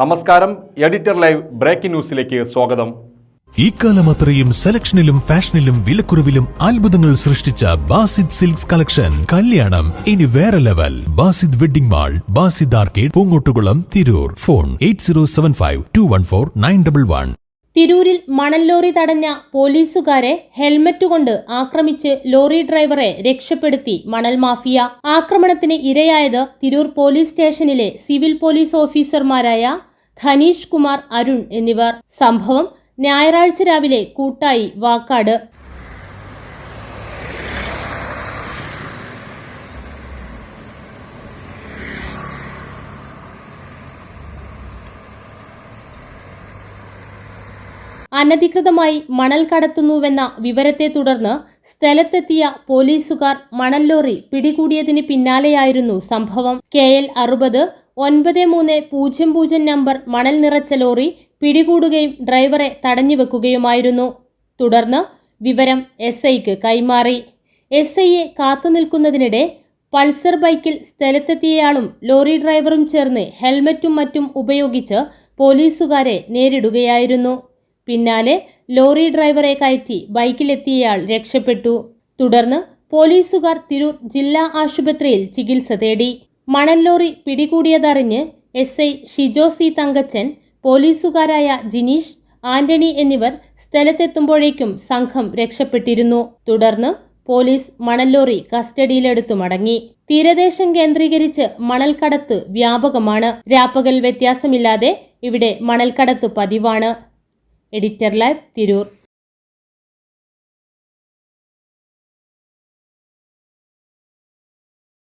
നമസ്കാരം editor live breaking ന്യൂസിലേക്ക് സ്വാഗതം. ഈ കാലം അത്രയും സെലക്ഷനിലും ഫാഷനിലും വിലക്കുറവിലും അത്ഭുതങ്ങൾ സൃഷ്ടിച്ച ബാസിദ് സിൽക്സ് കളക്ഷൻ. കല്യാണം ഇനി വേറെ level. Basid wedding mall Basid arcade Poongottukulam Tirur. Phone eight zero seven five two one four nine double one. തിരൂരിൽ മണൽ ലോറി തടഞ്ഞ പോലീസുകാരെ ഹെൽമറ്റ് കൊണ്ട് ആക്രമിച്ച് ലോറി ഡ്രൈവറെ രക്ഷപ്പെടുത്തി മണൽ മാഫിയ. ആക്രമണത്തിന് ഇരയായത് തിരൂർ പോലീസ് സ്റ്റേഷനിലെ സിവിൽ പോലീസ് ഓഫീസർമാരായ ധനീഷ് കുമാർ അരുൺ എന്നിവർ. സംഭവം ഞായറാഴ്ച രാവിലെ കൂട്ടായി വാക്കാട്. അനധികൃതമായി മണൽ കടത്തുന്നുവെന്ന വിവരത്തെ തുടർന്ന് സ്ഥലത്തെത്തിയ പോലീസുകാർ മണൽ ലോറി പിടികൂടിയതിന് പിന്നാലെയായിരുന്നു സംഭവം. കെ എൽ അറുപത് ഒൻപത് മൂന്ന് പൂജ്യം പൂജ്യം നമ്പർ മണൽ നിറച്ച ലോറി പിടികൂടുകയും ഡ്രൈവറെ തടഞ്ഞു വെക്കുകയുമായിരുന്നു. തുടർന്ന് വിവരം എസ് ഐക്ക് കൈമാറി. എസ് ഐയെ കാത്തുനിൽക്കുന്നതിനിടെ പൾസർ ബൈക്കിൽ സ്ഥലത്തെത്തിയയാളും ലോറി ഡ്രൈവറും ചേർന്ന് ഹെൽമറ്റും മറ്റും ഉപയോഗിച്ച് പോലീസുകാരെ നേരിടുകയായിരുന്നു. പിന്നാലെ ലോറി ഡ്രൈവറെ കയറ്റി ബൈക്കിലെത്തിയയാൾ രക്ഷപ്പെട്ടു. തുടർന്ന് പോലീസുകാർ തിരൂർ ജില്ലാ ആശുപത്രിയിൽ ചികിത്സ തേടി. മണൽ lorry പിടികൂടിയതറിഞ്ഞ് S I Shijo C Thankachan പോലീസുകാരായ Jineesh Antony എന്നിവർ സ്ഥലത്തെത്തുമ്പോഴേക്കും സംഘം രക്ഷപ്പെട്ടിരുന്നു. തുടർന്ന് പോലീസ് മണല്ലോറി ലോറി കസ്റ്റഡിയിലെടുത്തു മടങ്ങി. തീരദേശം കേന്ദ്രീകരിച്ച് മണൽക്കടത്ത് വ്യാപകമാണ്. രാപ്പകൽ വ്യത്യാസമില്ലാതെ ഇവിടെ മണൽക്കടത്ത് പതിവാണ്. Editor live Tirur.